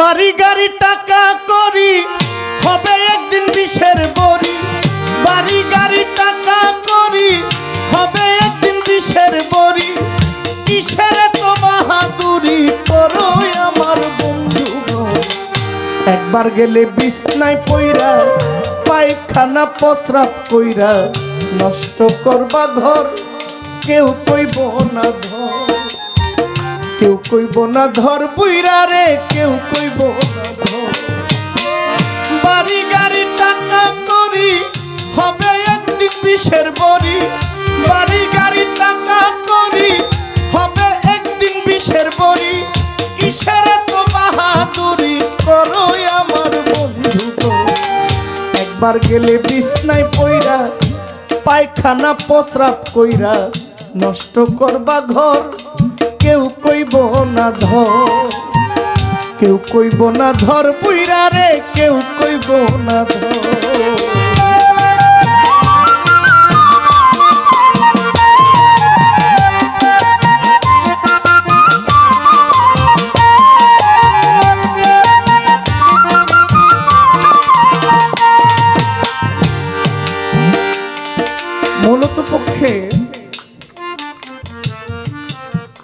বাড়ি গাড়ি টাকা করি, হবে একদিন বিষের বড়ি। বাড়ি গাড়ি টাকা করি, হবে একদিন বিষের বড়ি। কিসের তো বাহাদুরি পরই আমার বন্ধু। একবার গেলে বিছনায় পইরা, পায়খানা প্রস্রাব কইরা, নষ্ট করবা ঘর, কেউ কইব না কেউ কইব না ধর বুইরা রে, কেউ কইব বাড়ি গাড়ি টাকা করি, হবে একদিন বিষের বড়ি। বাড়ি গাড়ি টাকা করি, হবে একদিন বিষের বড়ি। কিসের তো বাহাদুরি করো আমার বন্ধু। একবার গেলে বিছনায় পইরা, পায়খানা প্রস্রাব কইরা, নষ্ট করবা ঘর। কেউ কইব না ধর। কেউ কইব না ধর পুইরা রে কেউ কইব না ধর।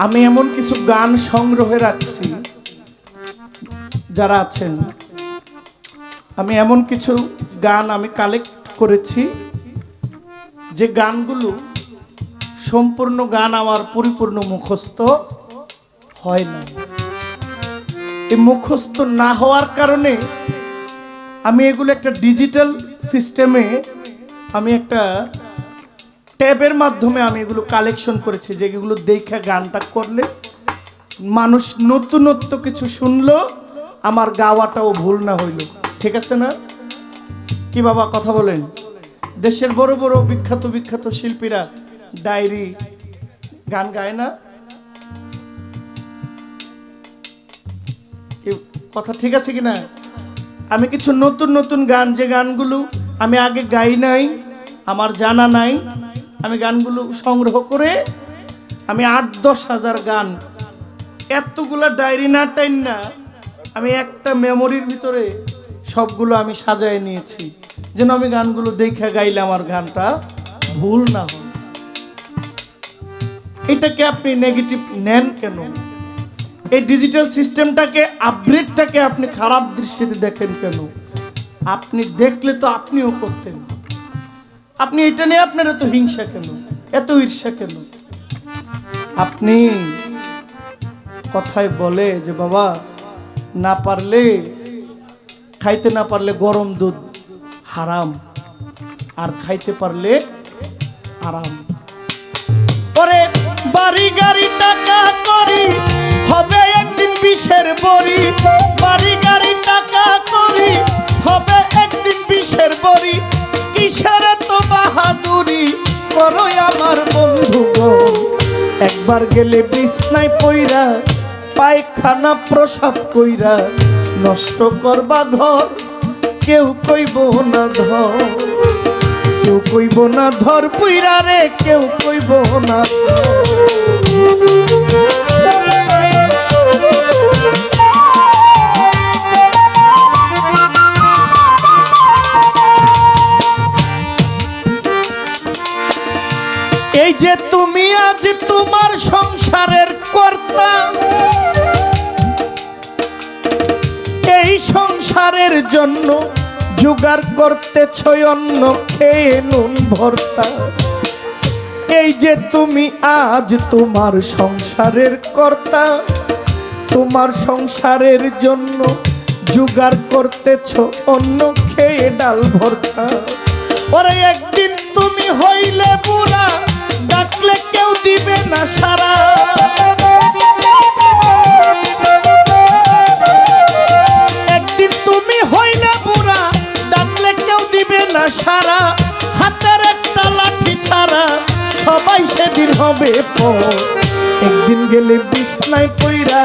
আমি এমন কিছু গান সংগ্রহে রাখছি, যারা আছেন। আমি এমন কিছু গান আমি কালেক্ট করেছি, যে গানগুলো সম্পূর্ণ গান আমার পরিপূর্ণ মুখস্থ হয় না এই মুখস্থ না হওয়ার কারণে আমি এগুলো একটা ডিজিটাল সিস্টেমে আমি একটা ট্যাবের মাধ্যমে আমি এগুলো কালেকশন করেছি, যেগুলো দেখে গানটা করলে মানুষ নতুনত্ব কিছু শুনলো, আমার গাওয়াটাও ভুল না হইল। ঠিক আছে না? কি বাবা, কথা বলেন। দেশের বড় বড় বিখ্যাত বিখ্যাত শিল্পীরা ডায়েরি গান গায় না? কথা ঠিক আছে কিনা? আমি কিছু নতুন নতুন গান, যে গানগুলো আমি আগে গাই নাই, আমার জানা নাই আমি গানগুলো সংগ্রহ করে আমি আট দশ হাজার গান। এতগুলো ডায়েরি না টাইন না, আমি একটা মেমোরির ভিতরে সবগুলো আমি সাজায় নিয়েছি। যেন আমি গানগুলো দেখে গাইলে আমার গানটা ভুল না হয়। এটাকে আপনি নেগেটিভ নেন কেন? এই ডিজিটাল সিস্টেমটাকে আপগ্রেডটাকে আপনি খারাপ দৃষ্টিতে দেখেন কেন? আপনি দেখলে তো আপনিও করতেন। আপনি এটা নিয়ে আপনার এত হিংসা কেন? এত ঈর্ষা কেন? আপনি কথায় বলে যে, বাবা, না পারলে, খাইতে না পারলে গরম দুধ হারাম, আর খাইতে পারলে আরাম। ওরে, বাড়ি গাড়ি টাকা করি, হবে একদিন বিষের বড়ি। বাড়ি গাড়ি টাকা করি, হবে একদিন বিষের বড়ি। কিসের তো বাহাদুরি করো আমার বন্ধু একবার গেলে বিছনায় পইরা, পায়খানা প্রসাব কইরা, নষ্ট করবা ধর, কেউ কইব না ধর। কেউ কইব না ধর, পুইরা রে, কেউ কইব না এই জন্য জোগাড় করতেছ অন্ন, খেয়ে নুন ভর্তা। এই যে তুমি আজ তোমার সংসারের কর্তা, তোমার সংসারের জন্য জোগাড় করতেছ অন্য খেয়ে ডাল ভর্তা। ওরে একদিন তুমি হইলে বুড়া, ডাকলে কেউ দিবে না সারা। সারা, হাতের একটা লাঠি ছাড়া সবাই সেদিন হবে একদিন গেলে বিছনায় পইরা,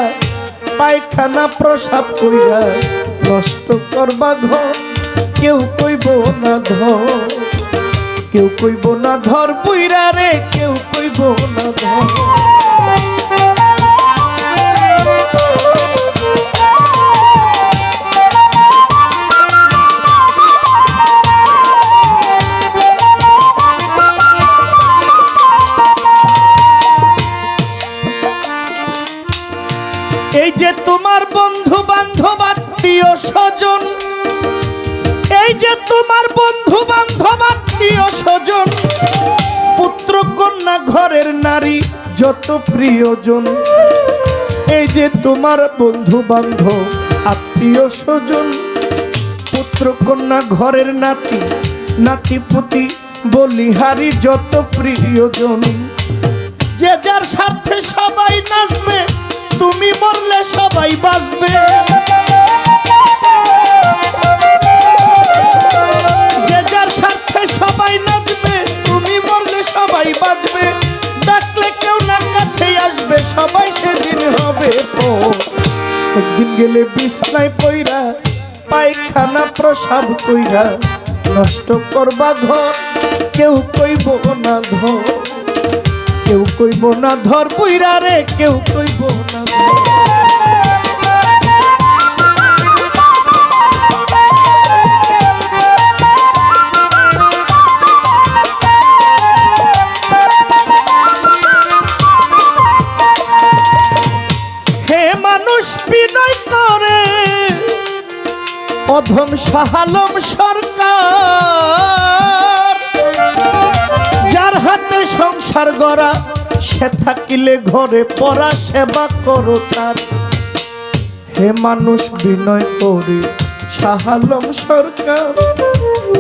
পায়খানা প্রসাব কইরা, নষ্ট করবা ঘর, কেউ কইব না ধর। কেউ কইব না ধর পুইরা রে, কেউ কইব না ধর। কন্যা ঘরের নারী, যত প্রিয়জন। এই যে তোমার বন্ধু বান্ধব আত্মীয় স্বজন পুত্র কন্যা ঘরের নাতি নাতি পুতি বলিহারি যত প্রিয়জন। যে যার স্বার্থে সবাই নাচবে, তুমি মরলে সবাই বাঁচবে। একদিন গেলে বিছনায় পইরা, পায়খানা প্রসাব কইরা, নষ্ট করবা ঘর, কেউ কইব না ঘর। কেউ কইব না ধর পইরা রে, কেউ কইব না অধম সাহালম সরকার। যার হাতে সংসার গড়া, সে থাকিলে ঘরে পড়া, সেবা করো তার। হে মানুষ বিনয় করে সাহালম সরকার।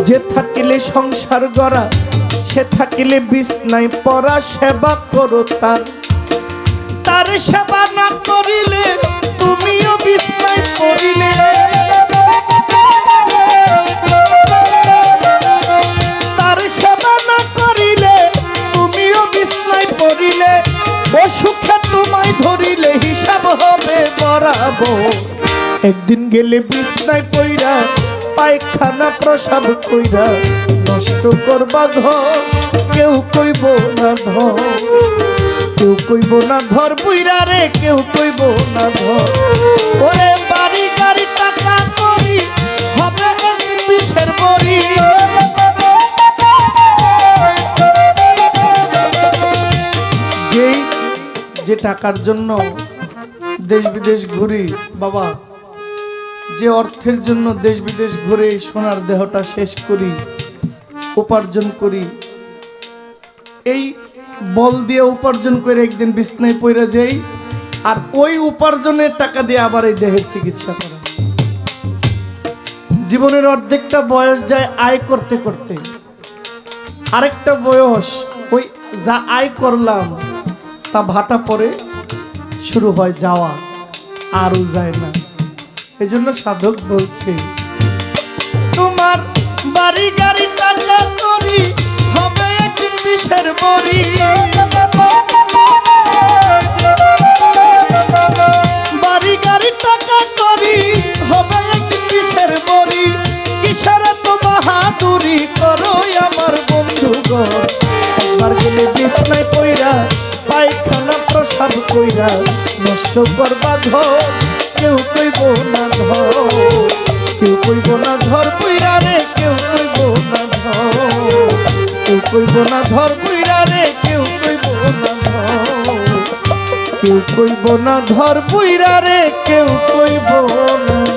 যে থাকিলে সংসার গড়া, সে থাকিলে বিছনায় পড়া, সেবা করো তার। তার সেবা না করিলে, তুমিও বিস্ময় করিলে একদিন গেলে বিছনায় পইরা, পায়খানা প্রসাব কইরা, নষ্ট করবা ঘর, কেউ কইব না ধর কেউ কইব না ধর বুইরা রে, কেউ কইব না ধর ওরে বাড়ি গাড়ি টাকা করি, হবে বিষের বড়ি। যে টাকার জন্য দেশ বিদেশ ঘুরি, বাবা যে অর্থের জন্য দেশ বিদেশ ঘুরে সোনার দেহটা শেষ করি, উপার্জন করি, এই বল দিয়ে উপার্জন করে একদিন বিছনায় পড়ে যাই, আর ওই উপার্জনের টাকা দিয়ে আবার এই দেহের চিকিৎসা করা। জীবনের অর্ধেকটা বয়স যায় আয় করতে করতে। আরেকটা বয়স ওই যা আয় করলাম, তা ভাটা পরে শুরু হয় যাওয়া, আরও যায় না। এই জন্য সাধক বলছে। তোমার বাড়ি। গাড়ি টাকা করি হবে একদিন বিষের বড়ি। বাড়ি আমার পায়খানা প্রসাব কইরা, নষ্ট করবা কেউ ধর কেউ কইব না ধর কইরা রে কেউ কইব না রে কেউ কইব না